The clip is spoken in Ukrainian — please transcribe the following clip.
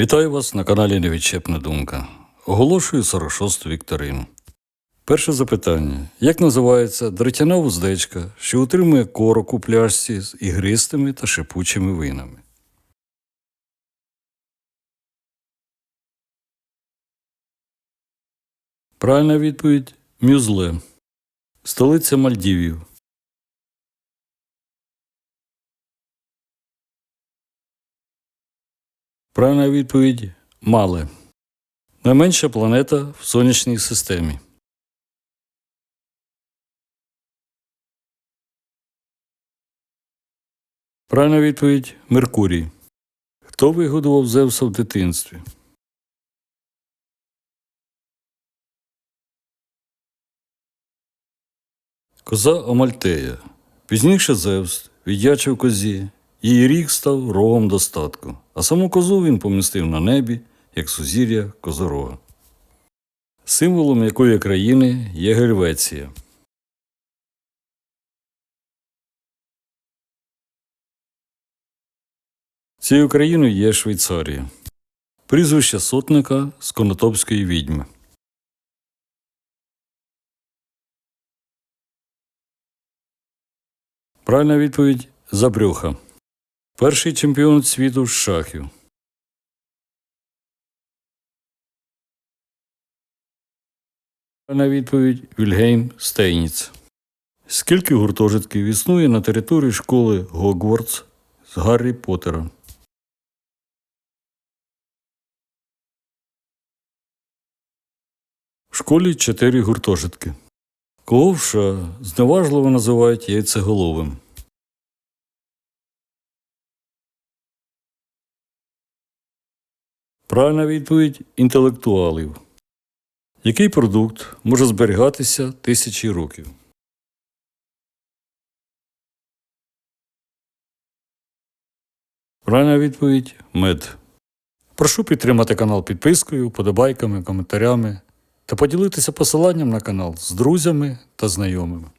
Вітаю вас на каналі Невідчепна Думка. Оголошую 46-ту вікторину. Перше запитання: як називається дротяна вуздечка, що утримує корок у пляшці з ігристими та шипучими винами? Правильна відповідь Мюзле. Столиця Мальдівів. Правильна відповідь Мале. Найменша планета в сонячній системі. Правильна відповідь Меркурій. Хто вигодував Зевса в дитинстві? Коза Амальтея. Пізніше Зевс віддячив козі, її ріг став рогом достатку, а саму козу він помістив на небі, як сузір'я козорога. Символом якої країни є Гельвеція. Цією країною є Швейцарія. Прізвище сотника з Конотопської відьми. Правильна відповідь Забрюха. Перший чемпіон світу з шахів. Правильна відповідь Вільгейм Стейніц. Скільки гуртожитків існує на території школи Гогвартс з Гаррі Поттера? В школі чотири гуртожитки. США зневажливо називають яйцеголовим. Правильна відповідь інтелектуалів. Який продукт може зберігатися тисячі років? Правильна відповідь мед. Прошу підтримати канал підпискою, подобайками, коментарями та поділитися посиланням на канал з друзями та знайомими.